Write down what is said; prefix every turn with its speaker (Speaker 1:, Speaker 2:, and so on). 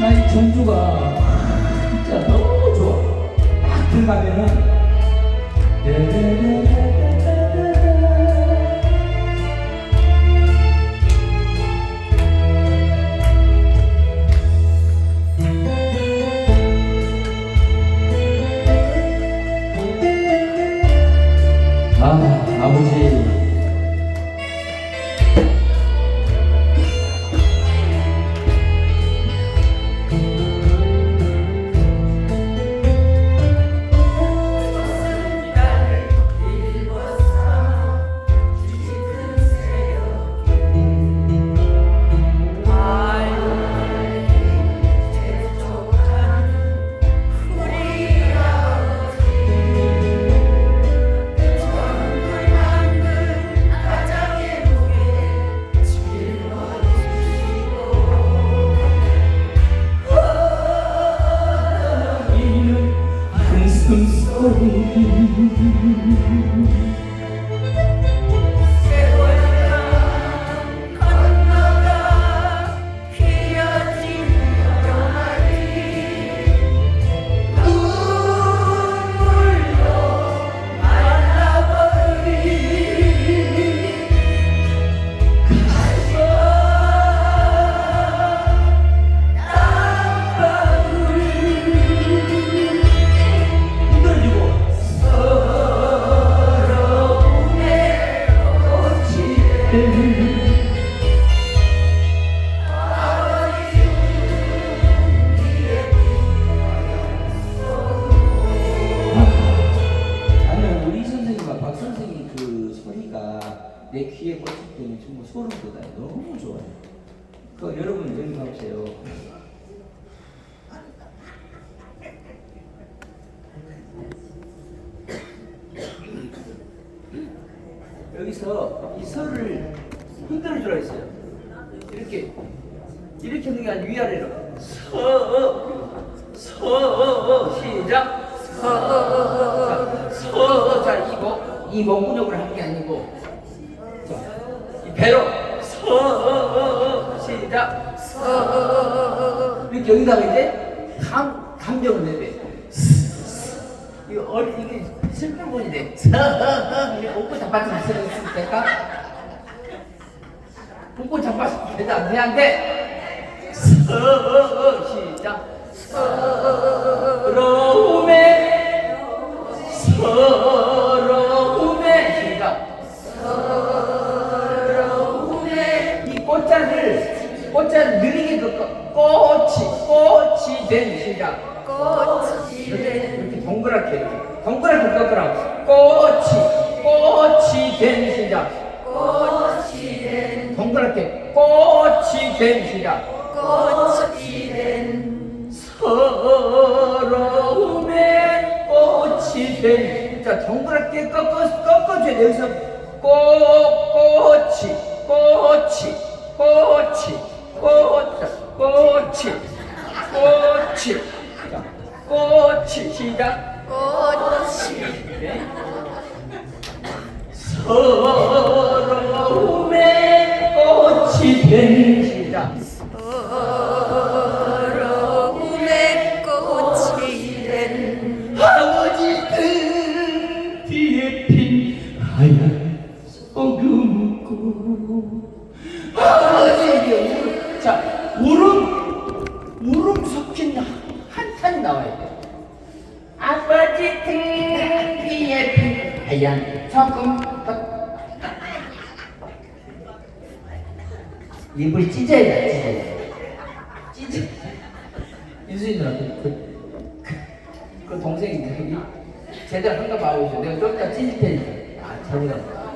Speaker 1: 나 이 전주가 진짜 너무 좋아. 딱 들어가면은 데 내 귀에 꽂힐 때는 정말 소름 돋아요. 너무 좋아요. 그 여러분 가보세요. 여기서 이 설을 흔들어 주라 했어요. 이렇게 이렇게 하는 게 아니라 위아래로 서, 서, 시작. 자, 서, 자, 이거 이 목구력으로 하는 게 아니고, 배로 서, 시작. 이렇게 여기다가 이제 감 감정을 내대. 이거 어리 이게 슬픈 분인데 이게 옷고 잡아서 있을 될까? 옷고 잡아서 되도 안 돼, 안 돼. 서, 시작. 서러움에 서 꽃자를 꽃자를 느리게 긋고 꽃이 꽃이 된 시작. 이렇게, 이렇게 동그랗게 이렇게 동그랗게 꺾으라. 꽃이 꽃이 된 시작. 동그랗게 꽃이 된 시작. 서러움에 꽃이 된. 자, 동그랗게 꺾어, 꺾어줘야 돼. 여기서 꽃, 꽃이, 꽃이, 꽃이, 꽃, 자, 꽃이, 꽃이. 자, 꽃이, 시작. 네. 서러움에 꽃이 된 시작. 아버지 등 뒤에 핀 하얀 소금꽃 아버지에게 울음 자 울음 울음 섞인 한탄 나와야 돼 아버지 등 뒤에 핀 하얀 소금꽃 입을 찢어야 돼 찢어야 찢어 윤수인 누나 그, 그 그 동생인데 제대로 한가 봐보죠. 내가 좀 이따 찢을 테니까. 아 잘못했다.